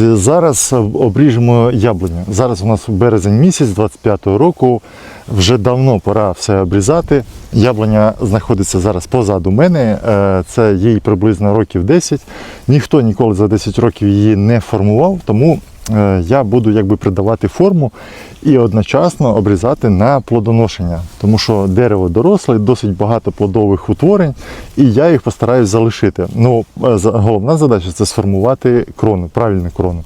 Зараз обріжемо яблуню. Зараз у нас березень місяць 25-го року. Вже давно пора все обрізати. Яблуня знаходиться зараз позаду мене. Е, Це їй приблизно років 10. Ніхто ніколи за 10 років її не формував, тому я буду якби придавати форму і одночасно обрізати на плодоношення, тому що дерево доросле, досить багато плодових утворень, і я їх постараюсь залишити. Ну, е, головна задача це сформувати крону, правильну крону.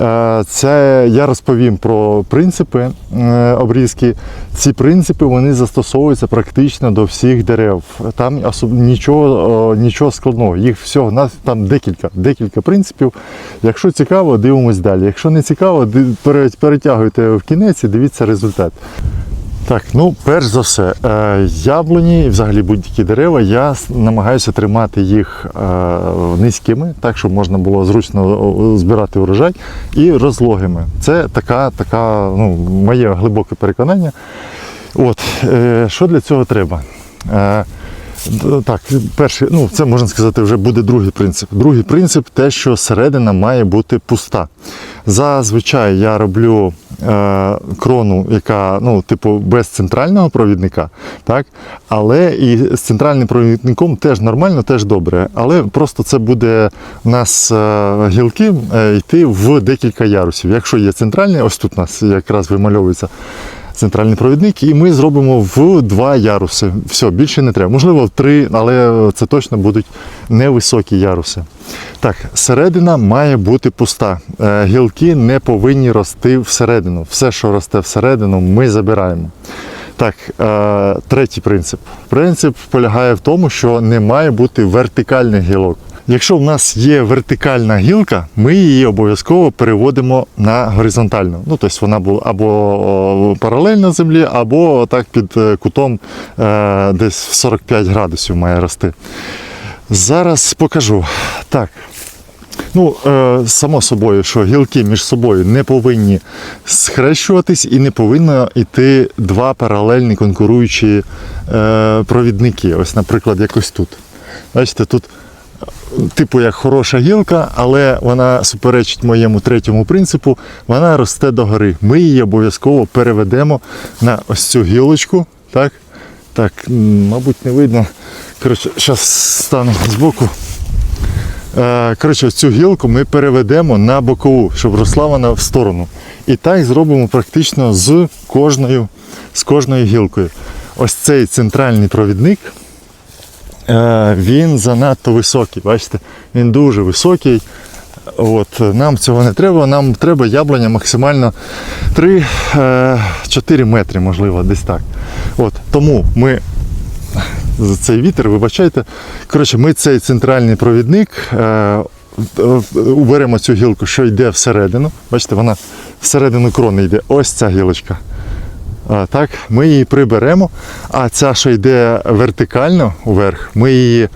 Е, Це я розповім про принципи е, обрізки. Ці принципи вони застосовуються практично до всіх дерев. Там нічого, нічого складного. Їх всього нас там декілька, декілька принципів. Якщо цікаво, дивимось далі. Якщо не цікаво, перетягуйте в кінець і дивіться результат. Так, ну перш за все, е, яблуні і взагалі будь-які дерева, я намагаюся тримати їх е, низькими, так щоб можна було зручно збирати урожай, і розлогими. Це така, така, ну, моє глибоке переконання. От, е, що для цього треба? Е, так, перший, ну це можна сказати, вже буде другий принцип. Другий принцип те, що середина має бути пуста. Зазвичай я роблю е, крону, яка ну, типу, без центрального провідника, так? але і з центральним провідником теж нормально, теж добре. Але просто це буде у нас е, гілки е, йти в декілька ярусів. Якщо є центральний, ось тут у нас якраз вимальовується центральний провідник, і ми зробимо в два яруси. Все, більше не треба. Можливо, в три, але це точно будуть невисокі яруси. Так, середина має бути пуста. Е, Гілки не повинні рости всередину. Все, що росте всередину, ми забираємо. Так, е, третій принцип. Принцип полягає в тому, що не має бути вертикальних гілок. Якщо в нас є вертикальна гілка, ми її обов'язково переводимо на горизонтальну. Ну, тобто вона була або паралельно землі, або так під е, кутом е, десь в 45 градусів має рости. Зараз покажу. Так. Ну, е, само собою, що гілки між собою не повинні схрещуватись і не повинно йти два паралельні конкуруючі провідники. Ось, наприклад, якось тут. Бачите, тут типу як хороша гілка, але вона суперечить моєму третьому принципу, вона росте догори. Ми її обов'язково переведемо на ось цю гілочку. Так, так мабуть, не видно. Коротше, зараз стану збоку. Е, Коротше, цю гілку ми переведемо на бокову, щоб росла вона в сторону. І так зробимо практично з кожною, з кожною гілкою. Ось цей центральний провідник, він занадто високий. Бачите, він дуже високий. От, нам цього не треба, нам треба яблуня максимально 3-4 метри, можливо, десь так. От, тому ми за цей вітер, вибачайте. Коротше, ми цей центральний провідник е, е, уберемо цю гілку, що йде всередину. Бачите, вона всередину крони йде. Ось ця гілочка. Так, ми її приберемо, а ця, що йде вертикально вверх, ми її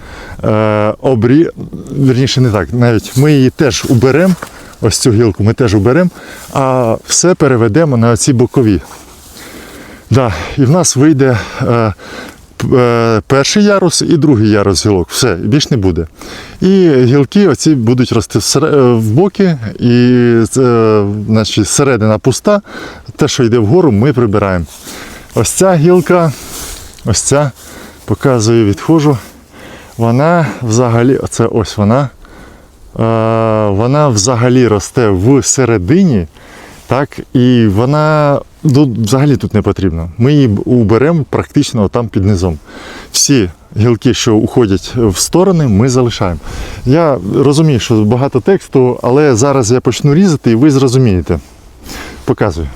е, обрі... Верніше, не так, навіть ми її теж уберемо, ось цю гілку ми теж уберемо, а все переведемо на ці бокові. Да, і в нас вийде е, перший ярус і другий ярус гілок. Все, більш не буде. І гілки оці будуть рости е, в боки, і е, значить, середина пуста. Те, що йде вгору, ми прибираємо. Ось ця гілка, ось ця, показую, відходжу. Вона взагалі, оце ось вона. Е, вона взагалі росте в середині, так, і вона тут, взагалі тут не потрібно. Ми її уберемо практично там під низом. Всі гілки, що уходять в сторони, ми залишаємо. Я розумію, що багато тексту, але зараз я почну різати і ви зрозумієте. Показую.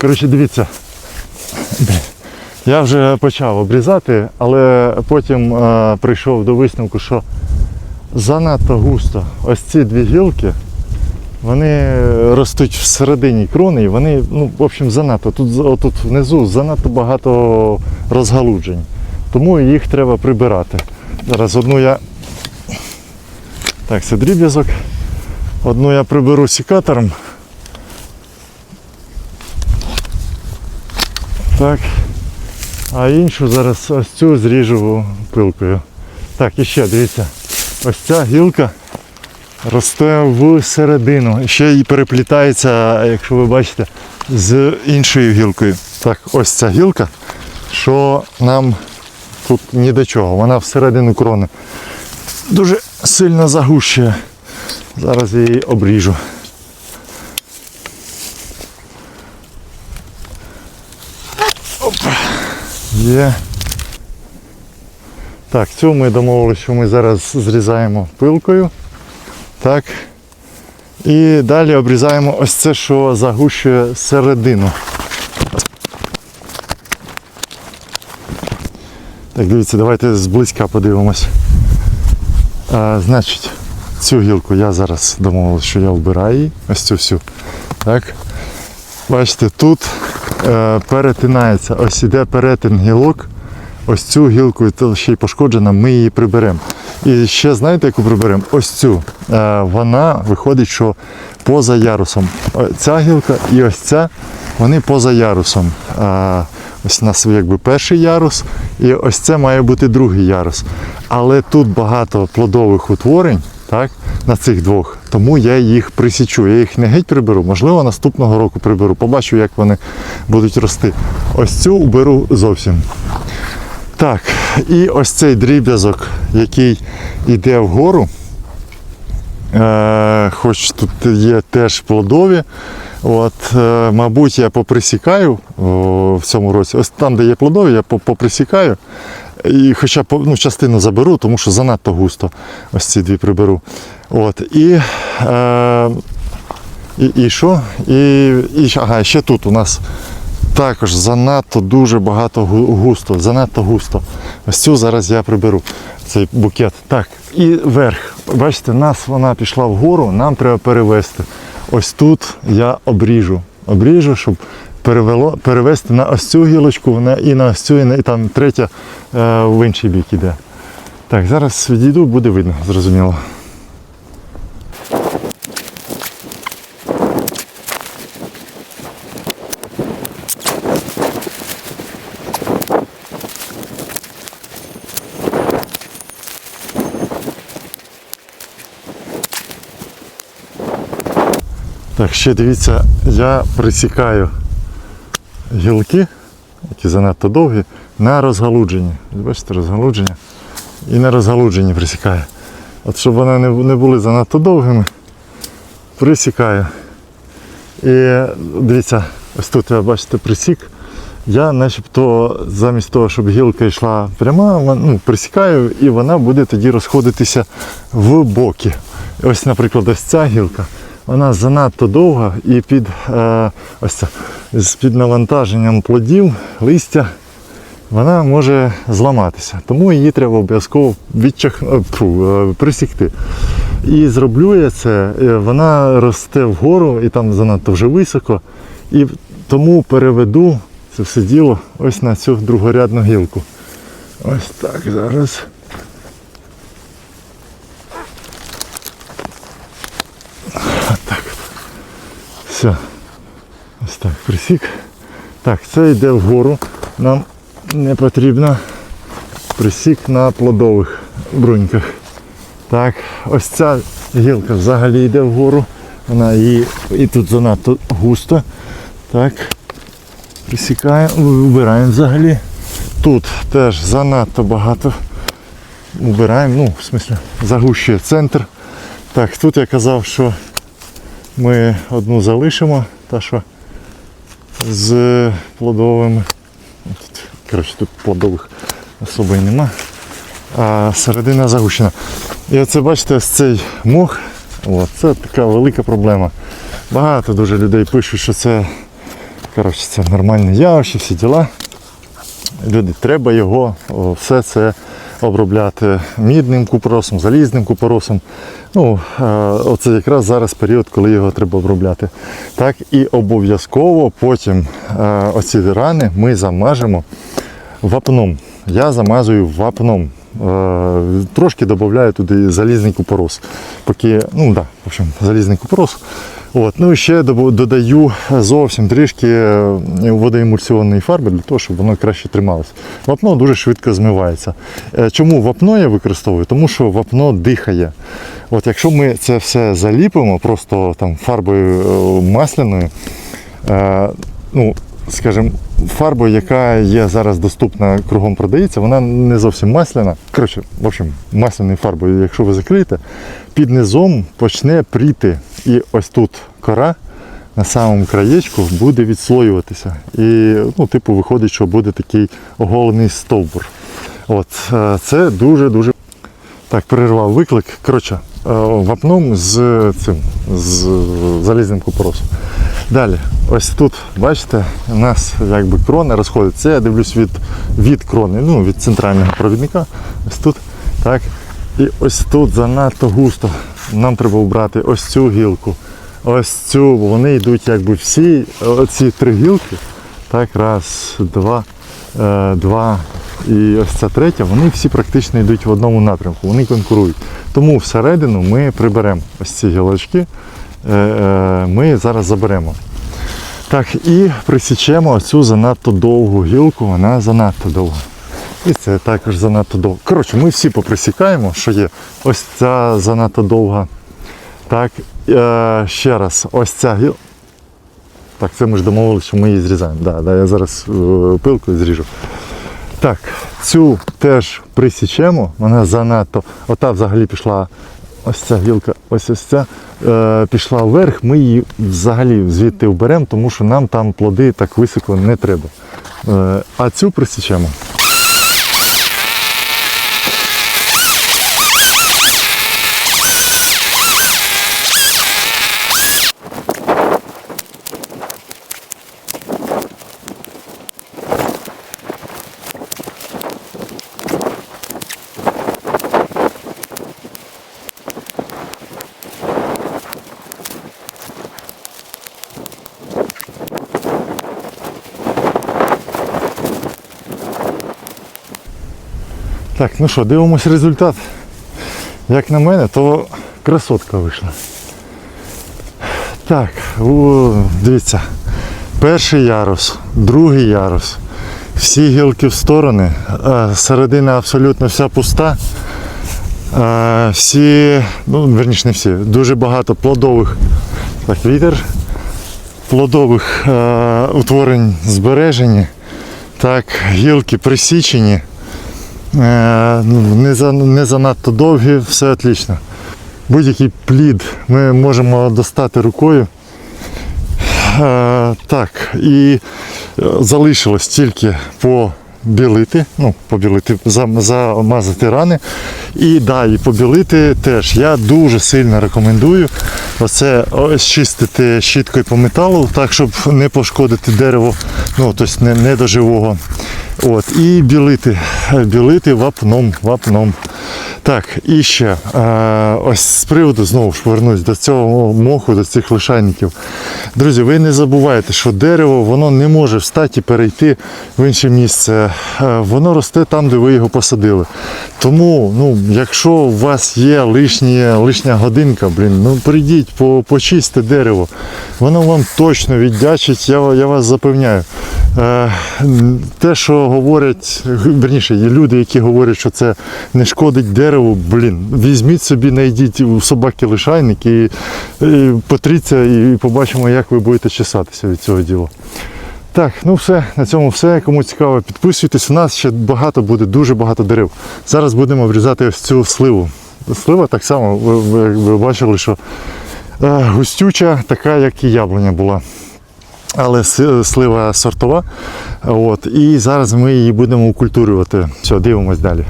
Коротше, дивіться. Я вже почав обрізати, але потім е, прийшов до висновку, що занадто густо. Ось ці дві гілки, вони ростуть всередині крони, і вони, ну, в общем, занадто. Тут, тут внизу занадто багато розгалуджень. Тому їх треба прибирати. Зараз одну я. Так, це дріб'язок. Одну я приберу сікатором. Так. А іншу зараз ось цю зріжу пилкою. Так, і ще дивіться. Ось ця гілка росте в середину. Ще і переплітається, якщо ви бачите, з іншою гілкою. Так, ось ця гілка, що нам тут ні до чого. Вона всередину крони. Дуже сильно загущує. Зараз її обріжу. Є. Так, цю ми домовилися, що ми зараз зрізаємо пилкою. Так. І далі обрізаємо ось це, що загущує середину. Так, дивіться, давайте зблизька подивимось. А, значить, цю гілку я зараз домовився, що я вбираю її, ось цю всю. Так. Бачите, тут перетинається, ось іде перетин гілок. Ось цю гілку ще й пошкоджена, ми її приберемо. І ще знаєте, яку приберемо? Ось цю. Е, вона виходить, що поза ярусом. Ця гілка і ось ця, вони поза ярусом. Е, ось у нас якби перший ярус, і ось це має бути другий ярус. Але тут багато плодових утворень, так, на цих двох, тому я їх присічу. Я їх не геть приберу, можливо, наступного року приберу. Побачу, як вони будуть рости. Ось цю уберу зовсім. Так, і ось цей дріб'язок, який йде вгору, е, хоч тут є теж плодові. От, е, мабуть, я поприсікаю о, в цьому році. Ось там, де є плодові, я поприсікаю. І хоча ну, частину заберу, тому що занадто густо ось ці дві приберу. От, і, е, і, і що? І, і, ага, ще тут у нас також занадто дуже багато густо, занадто густо. Ось цю зараз я приберу цей букет. Так, і верх. Бачите, нас вона пішла вгору, нам треба перевести. Ось тут я обріжу. Обріжу, щоб перевело, перевести на ось цю гілочку на, і на ось цю, і, на, і там третя е, в інший бік іде. Так, зараз відійду, буде видно, зрозуміло. Так, ще дивіться, я присікаю гілки, які занадто довгі, на розгалудженні. Бачите, розгалудження. І на розгалудженні присікаю. От щоб вони не, були занадто довгими, присікаю. І дивіться, ось тут я бачите присік. Я начебто замість того, щоб гілка йшла пряма, ну, присікаю і вона буде тоді розходитися в боки. Ось, наприклад, ось ця гілка, вона занадто довга і під, е, ось це, з під навантаженням плодів, листя, вона може зламатися. Тому її треба обов'язково відчах... е, е, присікти. І зроблю я це, е, вона росте вгору і там занадто вже високо. І тому переведу це все діло ось на цю другорядну гілку. Ось так зараз. Все. Ось так, присік. Так, це йде вгору. Нам не потрібно присік на плодових бруньках. Так, ось ця гілка взагалі йде вгору. Вона її і тут занадто густо. Так. Присікаємо, вибираємо взагалі. Тут теж занадто багато. Убираємо, ну, в смислі, загущує центр. Так, тут я казав, що ми одну залишимо, та що з плодовими. Тут, коротше, тут плодових особо й нема. А середина загущена. І оце бачите, ось цей мох. От, це така велика проблема. Багато дуже людей пишуть, що це, коротше, це нормальне явище, всі діла. Люди, треба його все це обробляти мідним купоросом, залізним купоросом. Ну, е, оце якраз зараз період, коли його треба обробляти. Так, і обов'язково потім е, оці рани ми замажемо вапном. Я замазую вапном. Е, трошки додаю туди залізний купорос. Поки, ну да, в общем, залізний купорос. От, ну і ще додаю зовсім трішки е, водоемульсіонної фарби для того, щоб воно краще трималося. Вапно дуже швидко змивається. Е, Чому вапно я використовую? Тому що вапно дихає. От якщо ми це все заліпимо просто там фарбою е, масляною, ну, скажімо, фарбою, яка є зараз доступна кругом продається, вона не зовсім масляна. Коротше, в общем, масляною фарбою, якщо ви закриєте, під низом почне пріти. І ось тут кора на самому краєчку буде відслоюватися. І, ну, типу, виходить, що буде такий оголений стовбур. От, е, це дуже-дуже так, перервав виклик. Коротше, вапном з цим з залізним купоросом. Далі, ось тут, бачите, у нас якби крона розходиться. Це я дивлюсь від, від крони, ну, від центрального провідника. Ось тут. Так. І ось тут занадто густо. Нам треба обрати ось цю гілку, ось цю. Вони йдуть якби всі оці три гілки. Так, раз, два, е, два. І ось ця третя, вони всі практично йдуть в одному напрямку, вони конкурують. Тому всередину ми приберемо ось ці гілочки, е, е, ми зараз заберемо. Так, і присічемо цю занадто довгу гілку, вона занадто довга. І це також занадто довго. Коротше, ми всі поприсікаємо, що є. Ось ця занадто довга. Так, е, ще раз, ось ця гілка. Так, це ми ж домовилися, що ми її зрізаємо. Да, да, я зараз е, пилкою зріжу. Так, цю теж присічемо, вона занадто. Ота взагалі пішла, ось ця гілка, ось ось ця е, пішла вверх, ми її взагалі звідти вберемо, тому що нам там плоди так високо не треба. Е, а цю присічемо. Так, ну що, дивимось результат. Як на мене, то красотка вийшла. Так, о, дивіться. Перший ярус, другий ярус. Всі гілки в сторони. Середина абсолютно вся пуста. Всі, ну, верніше не всі, дуже багато плодових. Так, вітер. Плодових утворень збережені. Так, гілки присічені. Е, ну, не, не занадто довгі, все отлично. Будь-який плід ми можемо достати рукою. Е, так, і е, залишилось тільки побілити, ну, побілити, замазати рани. І да, і побілити теж. Я дуже сильно рекомендую оце чистити щіткою по металу, так, щоб не пошкодити дерево, ну, тобто не, не до живого. От, і білити, білити вапном, вапном. Так, і ще е, ось з приводу знову ж повернусь до цього моху, до цих лишайників. Друзі, ви не забувайте, що дерево воно не може встати і перейти в інше місце. Е, воно росте там, де ви його посадили. Тому, ну, якщо у вас є лишні, лишня годинка, блін, ну прийдіть, по, дерево. Воно вам точно віддячить, я, я вас запевняю. Е, те, що говорять, верніше, є люди, які говорять, що це не шкодить дереву, блін, візьміть собі, знайдіть у собаки лишайник і, і потріться, і побачимо, як ви будете чесатися від цього діла. Так, ну все, на цьому все. Кому цікаво, підписуйтесь. У нас ще багато буде, дуже багато дерев. Зараз будемо обрізати ось цю сливу. Слива так само, ви, ви, ви бачили, що е, густюча, така, як і яблуня була але слива сортова. От, і зараз ми її будемо укультурювати. Все, дивимось далі.